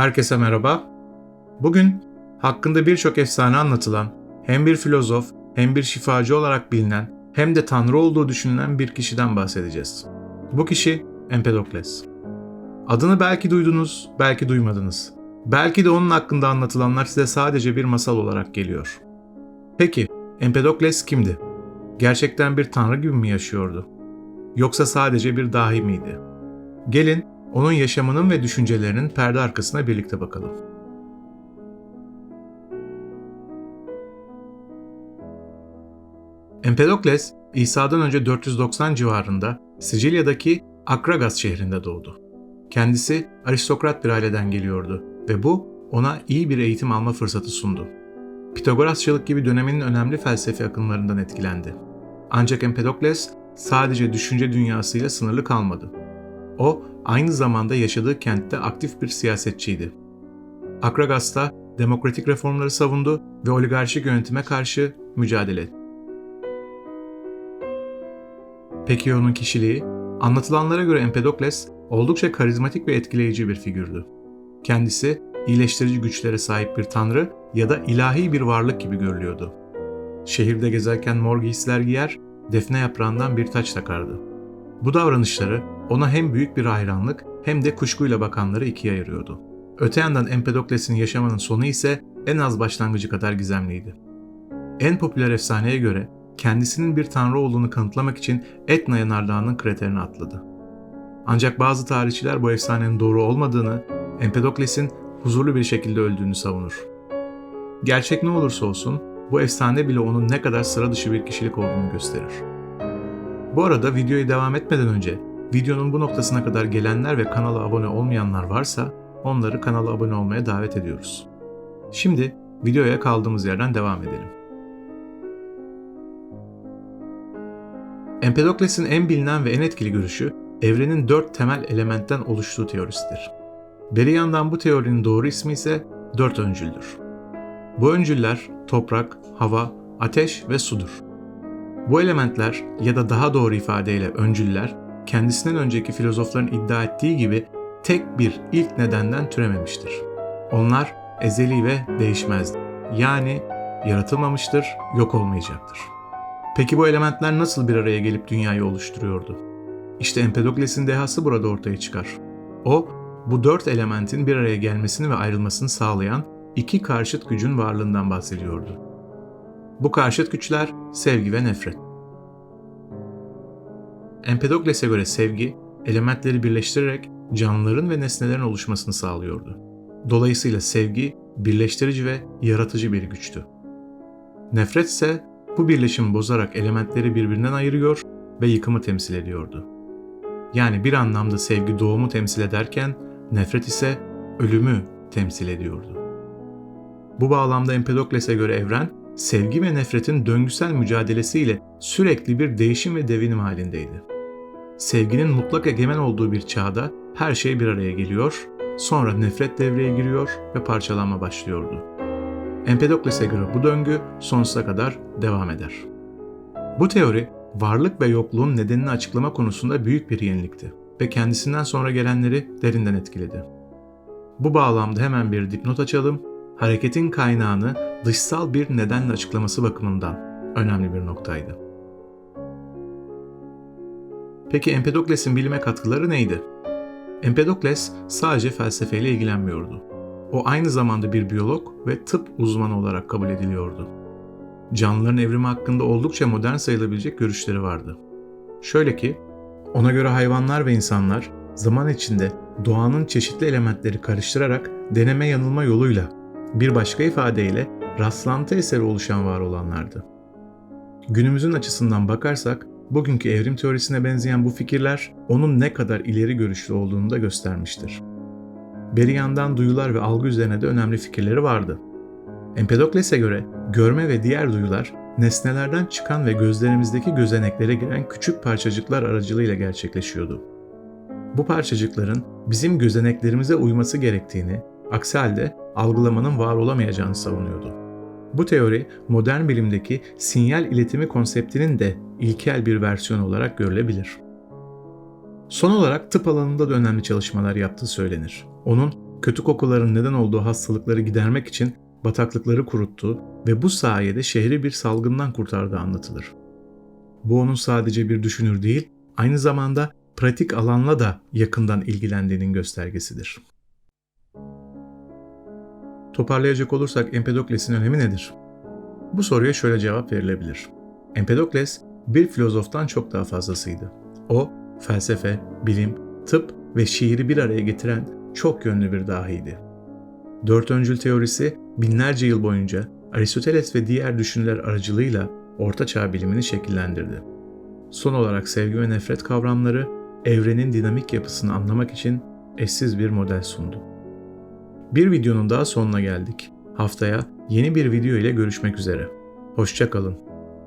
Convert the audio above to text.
Herkese merhaba. Bugün hakkında birçok efsane anlatılan, hem bir filozof hem bir şifacı olarak bilinen hem de tanrı olduğu düşünülen bir kişiden bahsedeceğiz. Bu kişi Empedokles. Adını belki duydunuz, belki duymadınız. Belki de onun hakkında anlatılanlar size sadece bir masal olarak geliyor. Peki, Empedokles kimdi? Gerçekten bir tanrı gibi mi yaşıyordu? Yoksa sadece bir dahi miydi? Gelin onun yaşamının ve düşüncelerinin perde arkasına birlikte bakalım. Empedokles, İsa'dan önce 490 civarında Sicilya'daki Akragas şehrinde doğdu. Kendisi aristokrat bir aileden geliyordu ve bu ona iyi bir eğitim alma fırsatı sundu. Pitagorasçılık gibi döneminin önemli felsefi akımlarından etkilendi. Ancak Empedokles sadece düşünce dünyasıyla sınırlı kalmadı. O, aynı zamanda yaşadığı kentte aktif bir siyasetçiydi. Akragas'ta demokratik reformları savundu ve oligarşik yönetime karşı mücadele etti. Peki onun kişiliği? Anlatılanlara göre Empedokles oldukça karizmatik ve etkileyici bir figürdü. Kendisi iyileştirici güçlere sahip bir tanrı ya da ilahi bir varlık gibi görülüyordu. Şehirde gezerken mor giysiler giyer, defne yaprağından bir taç takardı. Bu davranışları ona hem büyük bir hayranlık hem de kuşkuyla bakanları ikiye ayırıyordu. Öte yandan Empedokles'in yaşamının sonu ise en az başlangıcı kadar gizemliydi. En popüler efsaneye göre kendisinin bir tanrı olduğunu kanıtlamak için Etna yanardağının kraterini atladı. Ancak bazı tarihçiler bu efsanenin doğru olmadığını, Empedokles'in huzurlu bir şekilde öldüğünü savunur. Gerçek ne olursa olsun bu efsane bile onun ne kadar sıra dışı bir kişilik olduğunu gösterir. Bu arada videoyu devam etmeden önce videonun bu noktasına kadar gelenler ve kanala abone olmayanlar varsa onları kanala abone olmaya davet ediyoruz. Şimdi videoya kaldığımız yerden devam edelim. Empedokles'in en bilinen ve en etkili görüşü evrenin dört temel elementten oluştuğu teorisidir. Beri yandan bu teorinin doğru ismi ise dört öncüldür. Bu öncüller toprak, hava, ateş ve sudur. Bu elementler ya da daha doğru ifadeyle öncüller kendisinden önceki filozofların iddia ettiği gibi tek bir ilk nedenden türememiştir. Onlar ezeli ve değişmezdi. Yani yaratılmamıştır, yok olmayacaktır. Peki bu elementler nasıl bir araya gelip dünyayı oluşturuyordu? İşte Empedokles'in dehası burada ortaya çıkar. O, bu dört elementin bir araya gelmesini ve ayrılmasını sağlayan iki karşıt gücün varlığından bahsediyordu. Bu karşıt güçler sevgi ve nefret. Empedokles'e göre sevgi, elementleri birleştirerek canlıların ve nesnelerin oluşmasını sağlıyordu. Dolayısıyla sevgi, birleştirici ve yaratıcı bir güçtü. Nefret ise bu birleşimi bozarak elementleri birbirinden ayırıyor ve yıkımı temsil ediyordu. Yani bir anlamda sevgi doğumu temsil ederken nefret ise ölümü temsil ediyordu. Bu bağlamda Empedokles'e göre evren, sevgi ve nefretin döngüsel mücadelesiyle sürekli bir değişim ve devinim halindeydi. Sevginin mutlak egemen olduğu bir çağda her şey bir araya geliyor, sonra nefret devreye giriyor ve parçalanma başlıyordu. Empedokles'e göre bu döngü sonsuza kadar devam eder. Bu teori, varlık ve yokluğun nedenini açıklama konusunda büyük bir yenilikti ve kendisinden sonra gelenleri derinden etkiledi. Bu bağlamda hemen bir dipnot açalım hareketin kaynağını dışsal bir nedenle açıklaması bakımından önemli bir noktaydı. Peki Empedokles'in bilime katkıları neydi? Empedokles sadece felsefeyle ilgilenmiyordu. O aynı zamanda bir biyolog ve tıp uzmanı olarak kabul ediliyordu. Canlıların evrimi hakkında oldukça modern sayılabilecek görüşleri vardı. Şöyle ki, ona göre hayvanlar ve insanlar zaman içinde doğanın çeşitli elementleri karıştırarak deneme yanılma yoluyla bir başka ifadeyle rastlantı eseri oluşan var olanlardı. Günümüzün açısından bakarsak bugünkü evrim teorisine benzeyen bu fikirler onun ne kadar ileri görüşlü olduğunu da göstermiştir. Beri yandan duyular ve algı üzerine de önemli fikirleri vardı. Empedokles'e göre görme ve diğer duyular nesnelerden çıkan ve gözlerimizdeki gözeneklere giren küçük parçacıklar aracılığıyla gerçekleşiyordu. Bu parçacıkların bizim gözeneklerimize uyması gerektiğini, aksi halde algılamanın var olamayacağını savunuyordu. Bu teori modern bilimdeki sinyal iletimi konseptinin de ilkel bir versiyon olarak görülebilir. Son olarak tıp alanında da önemli çalışmalar yaptığı söylenir. Onun kötü kokuların neden olduğu hastalıkları gidermek için bataklıkları kuruttu ve bu sayede şehri bir salgından kurtardığı anlatılır. Bu onun sadece bir düşünür değil, aynı zamanda pratik alanla da yakından ilgilendiğinin göstergesidir. Toparlayacak olursak Empedokles'in önemi nedir? Bu soruya şöyle cevap verilebilir. Empedokles bir filozoftan çok daha fazlasıydı. O, felsefe, bilim, tıp ve şiiri bir araya getiren çok yönlü bir dahiydi. Dört öncül teorisi binlerce yıl boyunca Aristoteles ve diğer düşünürler aracılığıyla Orta Çağ bilimini şekillendirdi. Son olarak sevgi ve nefret kavramları evrenin dinamik yapısını anlamak için eşsiz bir model sundu. Bir videonun daha sonuna geldik. Haftaya yeni bir video ile görüşmek üzere. Hoşçakalın.